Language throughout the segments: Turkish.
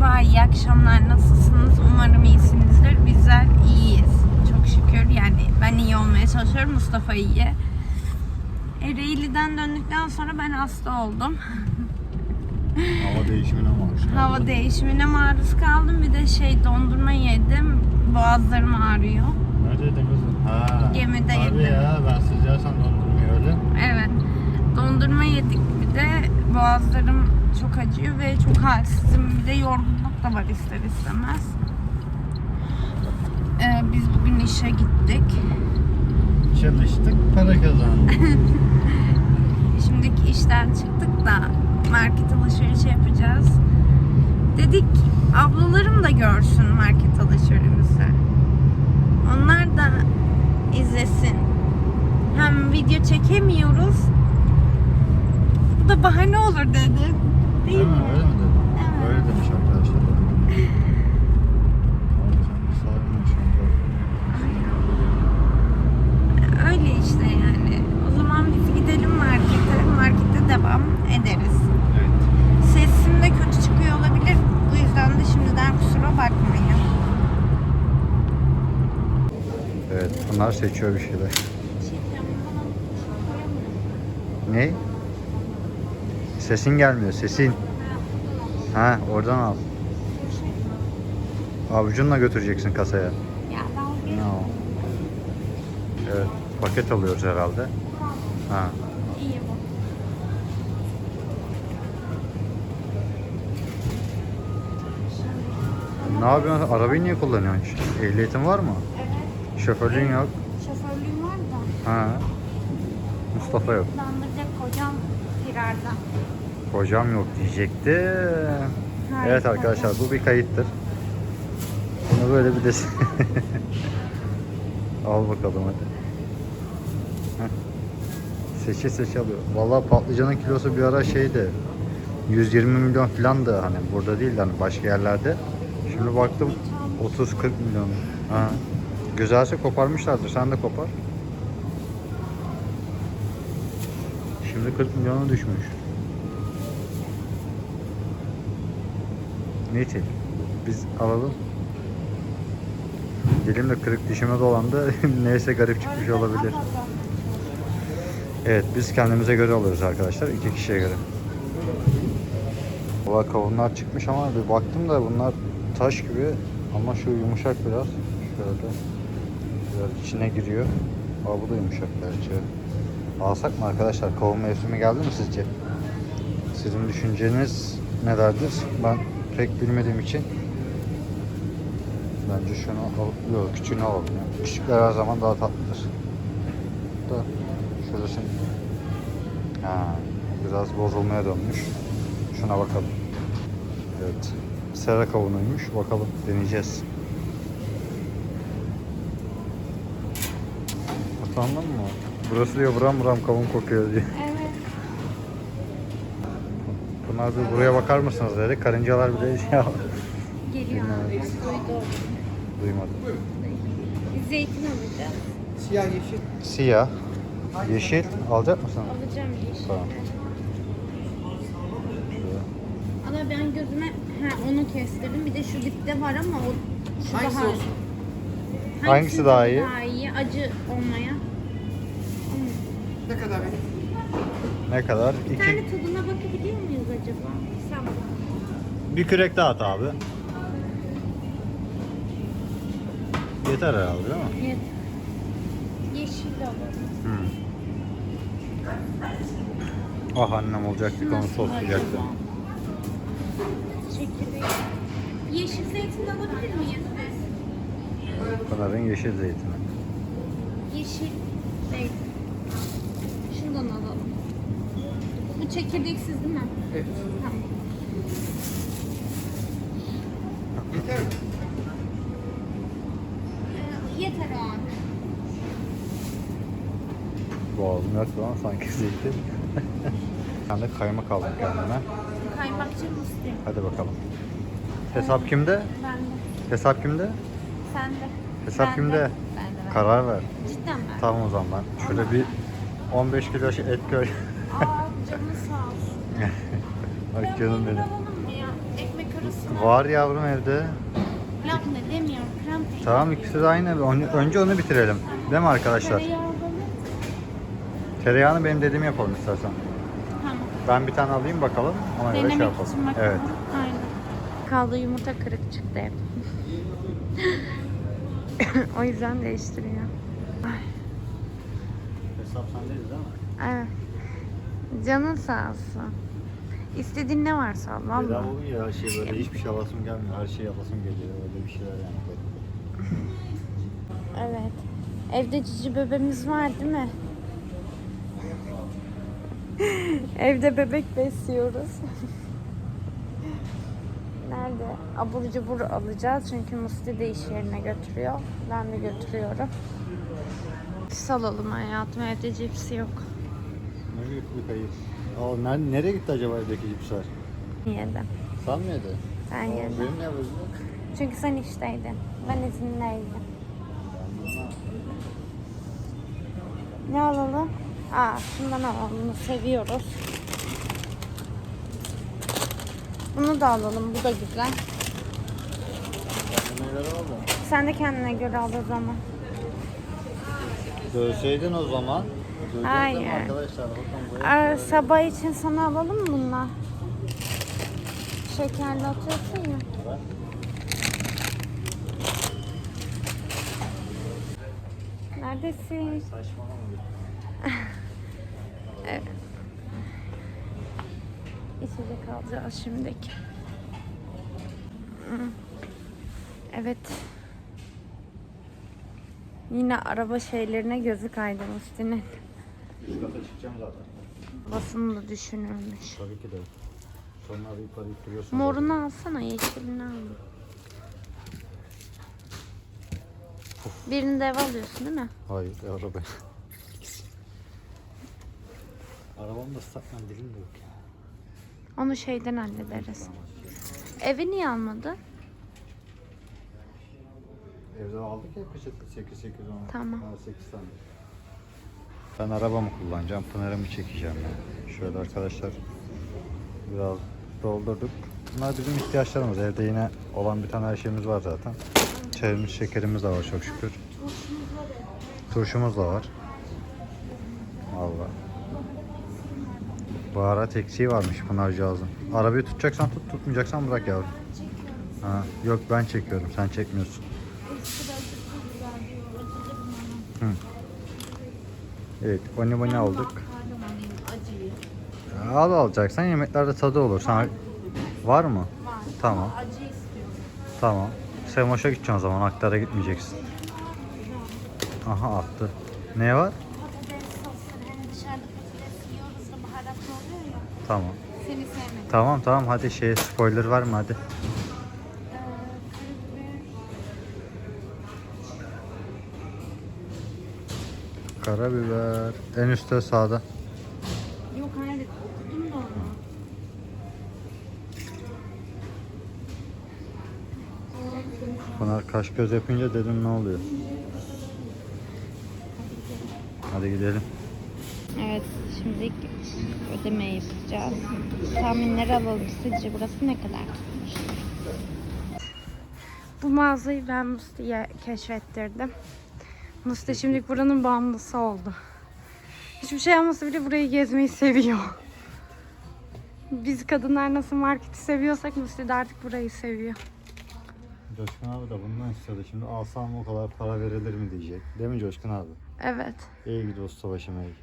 Merhaba, iyi akşamlar. Nasılsınız? Umarım iyisinizdir. Bizler iyiyiz. Çok şükür. Yani ben iyi olmaya çalışıyorum. Mustafa iyi. Ereğli'den döndükten sonra ben hasta oldum. Hava değişimine maruz kaldı. Hava değişimine maruz kaldım. Bir de şey dondurma yedim. Boğazlarım ağrıyor. Neredeydin kızım? Ha. Gemide Tabii yedim. ya ben sıcaksan dondurmuyor öyle. Evet. Dondurma yedik bir de boğazlarım çok acıyor ve çok halsizim. Bir de yorgunluk da var ister istemez. Ee, biz bugün işe gittik. Çalıştık para kazandık. Şimdiki işten çıktık da market alışverişi yapacağız. Dedik ablalarım da görsün market alışverişimizi. Onlar da izlesin. Hem video çekemiyoruz. Bu da bahane olur dedi. Değil, mi? mi? Öyle mi dedin? Evet. Öyle demiş arkadaşlar. Öyle işte yani. O zaman biz gidelim markete. Markette devam ederiz. Evet. Sesim de kötü çıkıyor olabilir. Bu yüzden de şimdiden kusura bakmayın. Evet bunlar seçiyor bir şeyler. Ne? Sesin gelmiyor sesin. Ha oradan al. Avucunla götüreceksin kasaya. No. Evet paket alıyoruz herhalde. Ha. Ne yapıyorsun? Arabayı niye kullanıyorsun? Ehliyetin var mı? Evet. Şoförlüğün yok. Şoförlüğüm var da. Ha. Mustafa yok. Landıracak kocam firarda. Hocam yok diyecekti. Hayır, Evet arkadaşlar bu bir kayıttır. Bunu böyle bir de Al bakalım hadi. Heh. Seçe seçe alıyor. Vallahi patlıcanın kilosu bir ara şeydi. 120 milyon falan da hani burada değil de hani başka yerlerde. Şimdi baktım 30-40 milyon. Ha. Güzelse koparmışlardır. Sen de kopar. Şimdi 40 milyona düşmüş. Neyse biz alalım. Dilim de kırık dişime dolandı. Neyse garip çıkmış olabilir. Evet biz kendimize göre alıyoruz arkadaşlar. iki kişiye göre. Valla kavunlar çıkmış ama bir baktım da bunlar taş gibi ama şu yumuşak biraz. Şöyle biraz içine giriyor. Aa bu da yumuşak gerçi. Alsak mı arkadaşlar? Kavun mevsimi geldi mi sizce? Sizin düşünceniz nelerdir? Ben pek bilmediğim için bence şunu al, yok küçüğünü alalım. Küçükler her zaman daha tatlıdır. Da şurası ha, biraz bozulmaya dönmüş. Şuna bakalım. Evet. Sera kavunuymuş. Bakalım deneyeceğiz. Utandın mı? Burası diyor buram buram kavun kokuyor diye. Evet. Bir buraya bakar mısınız dedi. Karıncalar bile şey Geliyor abi. Bilmiyorum. Duydu. duymadı. Zeytin alacağız. Siyah yeşil. Siyah, yeşil alacak mısın? Alacağım yeşil. Tamam. Ama ben gözüme ha, onu kestirdim. Bir de şu dipte var ama o şu Hangisi daha olsun? Hangisi daha iyi? Daha iyi. Acı olmaya. Ne kadar benim? Ne kadar? Bir İki, tane tadına bakabiliyor muyuz acaba? Sen bak. bir kürek daha at abi. Yeter herhalde değil mi? Yeter. Yeşil de alalım. Hı. Ah annem olacaktık onu soslayacaktı. Çekirdeği. Yeşil zeytin de alabilir miyiz? Pınar'ın yeşil zeytini. Yeşil zeytin. Şundan alalım. Bu çekirdeksiz değil mi? Evet. Tamam. Yeter mi? Ee, yeter o an. Boğazım yok lan sanki zeytin. ben de kaymak aldım kendime. Kaymakçı mısın? Hadi bakalım. Hesap kimde? Ben de. Hesap kimde? Sen de. Hesap Ben de. kimde? Ben de. ben de. Karar ver. Cidden mi? Tamam o zaman ben. Şöyle bir 15 kilo şey et koy. Canın sağ olsun. Ay canım benim. alalım mı ya? Ekmek sırası var. Var yavrum evde. Labne demiyorum. Krem peyniri. Tamam ikisi de aynı. Onu- Önce onu bitirelim. Değil mi arkadaşlar? Tereyağı alalım. Tereyağını benim dediğimi yapalım istersen. Tamam. Ben bir tane alayım bakalım. Ona göre şey Denemek yapalım. için bakalım. Evet. Aynen. Kaldı yumurta kırık çıktı hep. o yüzden değiştiriyor. Ay, Hesap sendeyiz değil mi? evet. Canın sağ olsun. İstediğin ne varsa al Bedava valla. olunca her şey böyle hiçbir şey alasım gelmiyor. Her şey alasım geliyor. Öyle bir şeyler yani. Evet. Evde cici bebeğimiz var değil mi? Evde bebek besliyoruz. Nerede? Abur cubur alacağız çünkü Musti de iş yerine götürüyor. Ben de götürüyorum. Cips alalım hayatım. Evde cips yok. Büyük bir kayıp. Aa, nerede, nereye gitti acaba evdeki cipsler? Yedim. Sen mi yedin? Sen Aa, yedin. Benim ne yapıyorsun? Çünkü sen işteydin. Ben izinleydim. Ne alalım? Aa şundan alalım. Bunu seviyoruz. Bunu da alalım. Bu da güzel. Neler oldu? Sen de kendine göre al o zaman. Dövseydin o zaman. Bu. Aa, sabah için sana alalım mı bunlar? Şekerli atıyorsun ya. Neredesin? Saçmalama. İçecek alacağız şimdiki. Hmm. Evet. Yine araba şeylerine gözü kaydı Musti'nin. Üst kata çıkacağım zaten. Basını da düşünülmüş. Tabii ki de. Sonra arayıp arayıp duruyorsun. Morunu alsana, yeşilini al. Birini de ev alıyorsun değil mi? Hayır araba. Arabamda ıslak mendilim de yok ya. Onu şeyden hallederiz. Evi niye almadı? Evde aldık ya peçete 8 8 10. Tamam. 8 tane. Ben arabamı kullanacağım. Pınar'ımı çekeceğim yani. Şöyle arkadaşlar biraz doldurduk. Bunlar bizim ihtiyaçlarımız. Evde yine olan bir tane her şeyimiz var zaten. Çayımız, şekerimiz de var çok şükür. Turşumuz da var. Valla. Baharat eksiği varmış Pınarcağızın. Arabayı tutacaksan tut, tutmayacaksan bırak yavrum. Ha, yok ben çekiyorum, sen çekmiyorsun. Hı. Evet, boni boni aldık. Al alacaksan yemeklerde tadı olur. Sana var mı? Tamam. Acı istiyorum. Tamam. Semoş'a gideceksin o zaman. Aktar'a gitmeyeceksin. Aha attı. Ne var? Patates sosları hani dışarıda patates yiyoruz da baharatlı oluyor ya. Tamam. Seni sevmedim. Tamam tamam hadi şey spoiler var mı hadi. Karabiber. En üstte sağda. Yok hayır okudum da onu. Pınar kaş göz yapınca dedim ne oluyor? Hadi gidelim. Evet şimdi ödeme yapacağız. Tahminleri alalım. Sizce burası ne kadar tutmuş? Bu mağazayı ben Musti'ye keşfettirdim. Musti şimdi buranın bağımlısı oldu. Hiçbir şey almasa bile burayı gezmeyi seviyor. Biz kadınlar nasıl marketi seviyorsak Musti de artık burayı seviyor. Coşkun abi de bundan istiyordu. Şimdi alsam o kadar para verilir mi diyecek. Değil mi Coşkun abi? Evet. İyi gidi usta başıma iyi.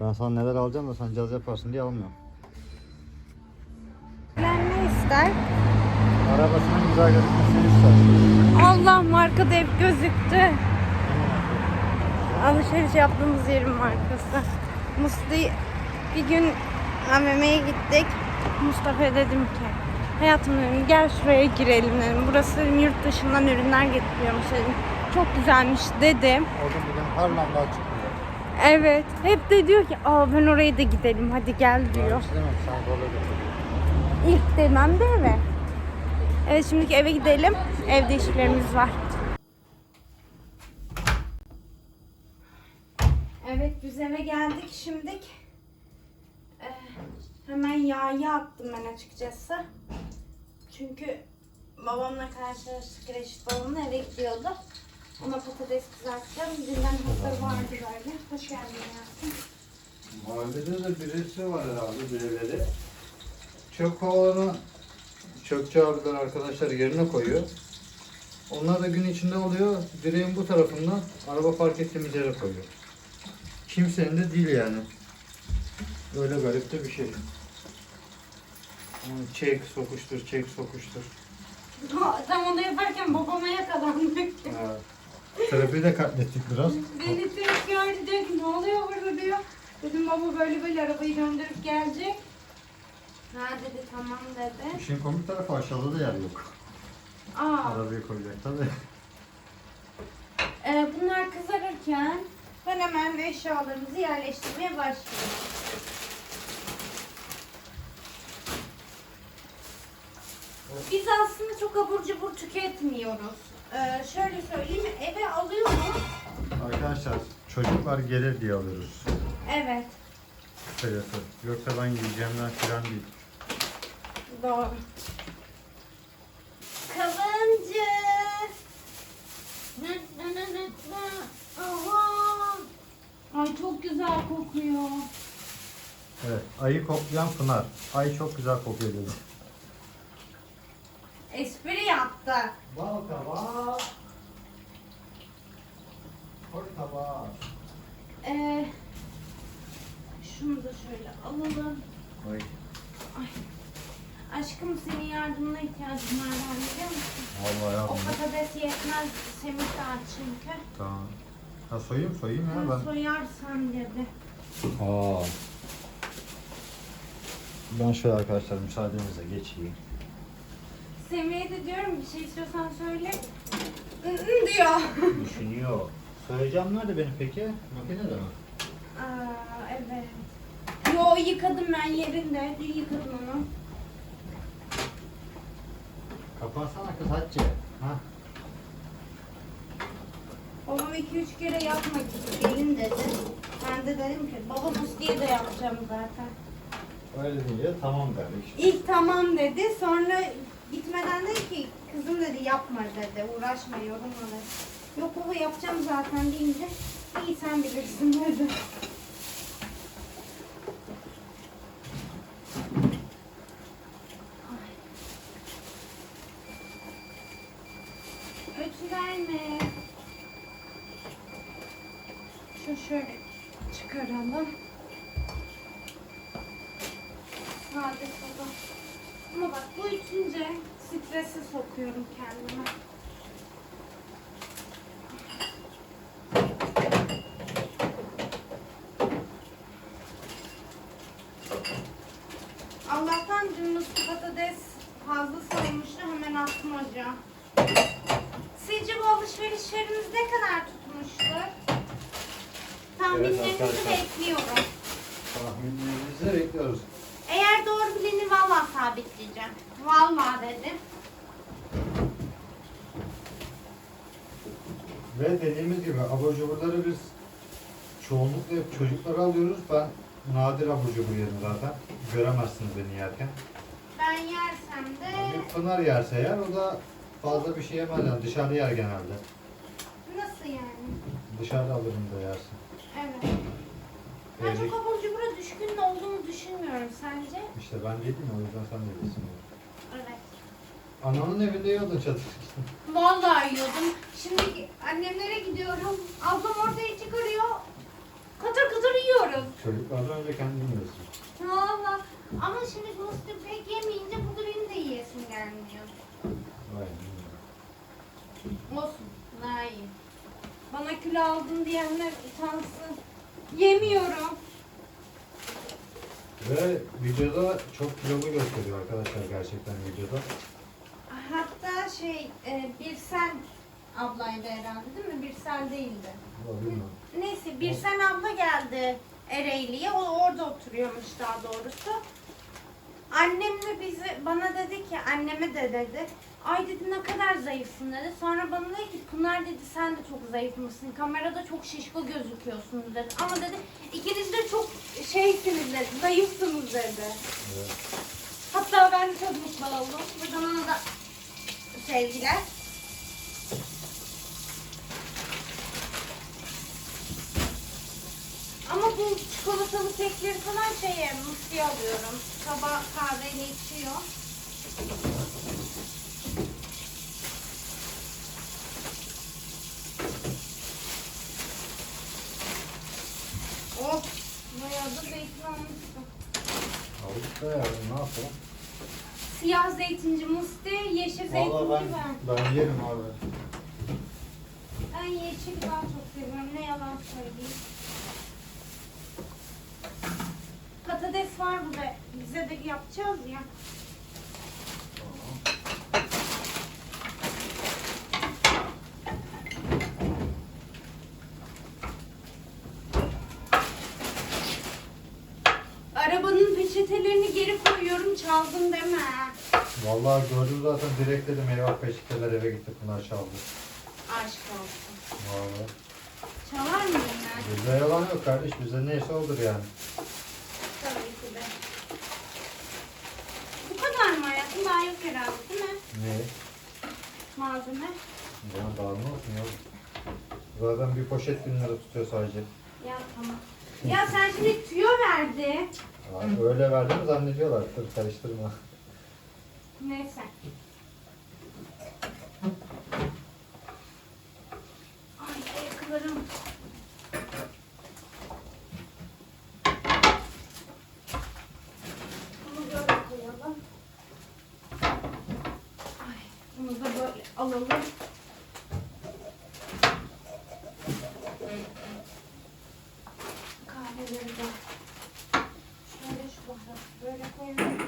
Ben sana neler alacağım da sen caz yaparsın diye almıyorum. Ben ne ister? Arabasının güzel gözükmesini ister. Allah markada hep gözüktü. Alışveriş yaptığımız yerin markası. Musti bir gün AVM'ye gittik. Mustafa'ya dedim ki hayatım dedim gel şuraya girelim dedim. Burası yurt dışından ürünler getiriyormuş dedim. Çok güzelmiş dedim. O gün bugün Harlan'da çıkmıyor. Evet. Hep de diyor ki aa ben oraya da gidelim hadi gel diyor. İstemem sen zorla. İlk demem de eve. Evet şimdiki eve gidelim. Evde işlerimiz var. Evet biz eve geldik şimdik. Ee, hemen yağı attım ben açıkçası. Çünkü babamla karşılaştık Reşit babamla eve gidiyordu. Ona patates kızartacağım. Dünden hazır vardı böyle. Hoş geldin hayatım. Mahallede de birisi var herhalde birileri. Çöp kovanı çöpçü abiler arkadaşlar yerine koyuyor. Onlar da gün içinde oluyor. Direğin bu tarafından araba park ettiğimiz yere koyuyor. Kimsenin de değil yani. Öyle garip de bir şey. Yani Çek sokuştur, çek sokuştur. Tam onu yaparken babama yakalandık. Ha. Trafiği de katlettik biraz. Beni tek gördü diyor ki ne oluyor burada diyor. Dedim baba böyle böyle arabayı döndürüp gelecek. Ha dedi tamam dedi. İşin komik tarafı aşağıda da yer yok. Aa, Arabayı koyacak tabii. e, bunlar kızarırken ben hemen eşyalarımızı yerleştirmeye başlıyorum. Biz aslında çok abur cubur tüketmiyoruz. Ee, şöyle söyleyeyim, eve alıyoruz. Arkadaşlar çocuklar gelir diye alıyoruz. Evet, Kısacası. Yoksa ben yiyeceğimden falan değil. doğru. Kalıncı. Aha. Ay çok güzel kokuyor. Evet. Ayı koklayan Pınar. Ay çok güzel kokuyor dedi. Espri yaptı. Bal tabağı. Koy tabağı. Ee, şunu da şöyle alalım. Koy. Aşkım senin yardımına ihtiyacım var ben biliyor musun? Vallahi O yapma. patates yetmez Semih aç çünkü. Tamam. Ha soyayım soyayım ya ben. Soyarsan dedi. Aa. Ben şöyle arkadaşlar müsaadenizle geçeyim. Semih'e de diyorum bir şey istiyorsan söyle. Hı hı diyor. Düşünüyor. Söyleyeceğim nerede benim peki? Makinede mi? Aa, evet. Yo yıkadım ben yerinde. Dün yıkadım onu. Kapansana kız Hatice. Ha? Babam iki üç kere yapma git gelin dedi. Ben de dedim ki baba diye de yapacağım zaten. Öyle deyince tamam derdik. İlk tamam dedi. Sonra gitmeden dedi ki kızım dedi yapma dedi. Uğraşma yorulma dedi. Yok baba yapacağım zaten deyince iyi sen bilirsin dedi. Ay. Ötü verme. Şu şöyle çıkaralım. Sade soda. Ama içince strese sokuyorum kendime. Allah'tan dün Mustafa patates fazla soymuştu hemen attım ocağa. Sizce bu alışverişlerimiz ne kadar tutmuştur? Tahminlerinizi arkadaşlar. bekliyorum. Tahminlerinizi bekliyoruz. Eğer doğru bileni vallahi sabitleyeceğim. Vallahi dedim. Ve dediğimiz gibi cuburları biz çoğunlukla hep çocuklara alıyoruz. Ben nadir abur cubur yerim zaten. Göremezsiniz beni yerken. Ben yersem de Bir Pınar yerse yer o da fazla bir şey yemez yani dışarıda yer genelde. nasıl yani? Dışarıda alırım da yersin. Evet. Ben Evde- çok abur cubura düşkün olduğumu düşünmüyorum sence? İşte ben değilim o yüzden sen de değilsin. Evet. Ananın evinde yiyordun çadır. Vallahi yiyordum. Şimdi annemlere gidiyorum. Ablam ortaya çıkarıyor. Katır katır yiyoruz. Çocuklardan önce kendin yiyorsun. Valla. Ama şimdi Mustafa pek yemeyince burada benim de yiyesim gelmiyor. Vay. Olsun. Daha iyi. Bana kilo aldın diyenler utansın. Yemiyorum. Ve videoda çok kilolu gösteriyor arkadaşlar gerçekten videoda. Şey e, Birsel ablaydı herhalde değil mi? Birsel değildi. Bilmiyorum. Neyse Birsen abla geldi Ereğli'ye. O orada oturuyormuş daha doğrusu. Annemle bizi bana dedi ki anneme de dedi. Ay dedi ne kadar zayıfsın dedi. Sonra bana dedi ki Pınar dedi sen de çok zayıfmışsın. Kamerada çok şişko gözüküyorsun dedi. Ama dedi ikiniz de çok şeysiniz dedi. Zayıfsınız dedi. Evet. Hatta ben çok mutlu oldum. Buradan ona da sevgiler. Ama bu çikolatalı kekleri falan şeye musluya alıyorum. Sabah kahveyle içiyor. Oh! Bayağı da zeytin almıştım. Aldık ne yapalım? Siyah zeytinci musti, yeşil zeytinci Valla ben. ben, ben yerim abi. Ben yeşil daha çok seviyorum. Ne yalan söyleyeyim. Patates var burada. Bize de yapacağız ya. Arabanın peçetelerini geri koyuyorum. Çaldım deme. Vallahi gördüm zaten direkt dedim eyvah peşiteler eve gitti bunlar çaldı. Aşk olsun. Vallahi. Çalar mıyım ben? Bizde yalan yok kardeş bizde neyse olur yani. Tabii ki de. Bu kadar mı hayatım? Daha yok herhalde değil mi? Ne? Malzeme. Bana daha ne olsun ya? Zaten bir poşet bin lira tutuyor sadece. Ya tamam. Ya sen şimdi tüyo verdi. Abi öyle verdiğimi zannediyorlar. Dur karıştırma. Neyse. Ay ayaklarım. Bunu böyle koyalım. Ay, bunu da böyle alalım. Kahveleri de şöyle şu baharatı böyle koyalım.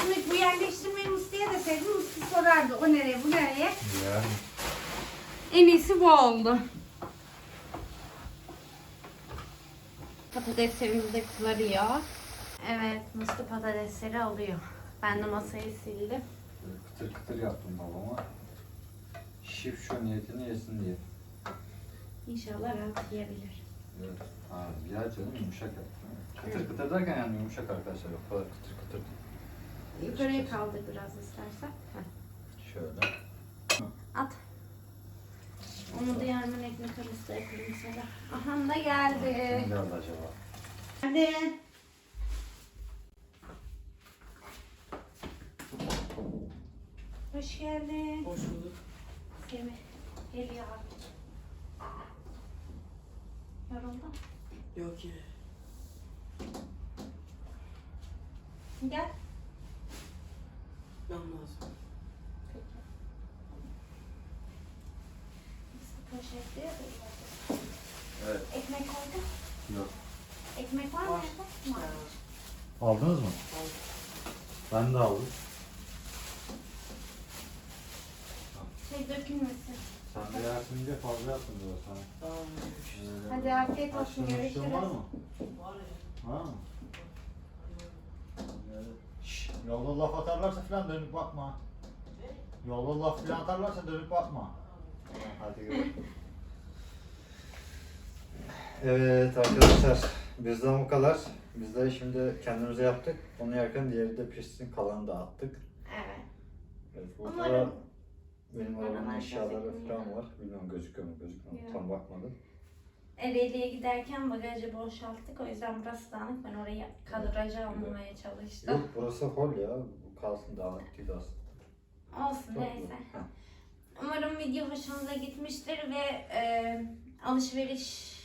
Şimdi bu yerleştirmeyi Musti'ye de sevdim. Musti sorardı o nereye bu nereye. Yani. En iyisi bu oldu. Patateslerimiz de kızarıyor. Evet Musti patatesleri alıyor. Ben de masayı sildim. Kıtır kıtır yaptım babama. Şif şu niyetini yesin diye. İnşallah rahat yiyebilir. Evet. Abi ya canım yumuşak yaptım. Kıtır kıtır derken yani yumuşak arkadaşlar. O kadar kıtır kıtır değil. Yukarıya kaldır biraz istersen. Heh. Şöyle. At. Onu da yarın ekmek arası yaparım sana. Aha da geldi. Ne oldu acaba? Hadi. Hoş geldin. Hoş bulduk. Semih. Geliyor abi. Yoruldun. Yok ya. Gel. Ben lazım. Poşetli ya da Evet. Ekmek koydun. Yok. Ekmek var mı Var. evde? Var. Aldınız mı? Al. Ben de aldım. Şey dökülmesin. Sen de yersin diye fazla yaptın diyor sana. Tamam. Hadi afiyet olsun. Aşkın Görüşürüz. var mı? Var ya. Var mı? Şşş, yolda laf atarlarsa falan dönüp bakma. Yolda laf falan atarlarsa dönüp bakma. Hadi görüşürüz. Evet arkadaşlar bizden bu kadar. Biz de şimdi kendimize yaptık. Onu yerken diğeri de pişsin kalanı da attık. Evet. Evet, bu Umarım benim Aralar arabanın eşyaları gözükmüyor. falan var. Bilmiyorum gözüküyor mu gözükmüyor mu Yok. tam bakmadım. Ereğli'ye giderken bagajı boşalttık. O yüzden burası dağınık. Ben orayı kadraja almamaya çalıştım. Yok burası hol ya. Bu kalsın dağınık değil aslında. Olsun Çok neyse. güzel. Umarım video hoşunuza gitmiştir ve e, alışveriş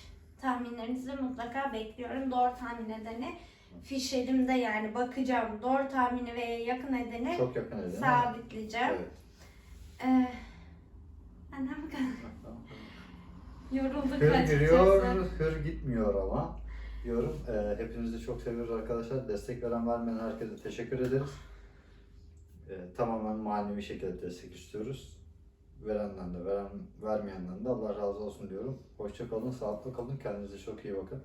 tahminlerinizi mutlaka bekliyorum. Doğru tahmin edeni fişlerimde yani bakacağım. Doğru tahmini ve yakın edeni Çok yakın sabitleyeceğim. Evet. E, bu kadar. Yorulduk Hır açıkçası. giriyor, hır gitmiyor ama diyorum. Ee, hepinizi çok seviyoruz arkadaşlar. Destek veren vermeyen herkese teşekkür ederiz. Ee, tamamen manevi şekilde destek istiyoruz. Verenden de, veren, vermeyenden de Allah razı olsun diyorum. Hoşça kalın, sağlıklı kalın. Kendinize çok iyi bakın.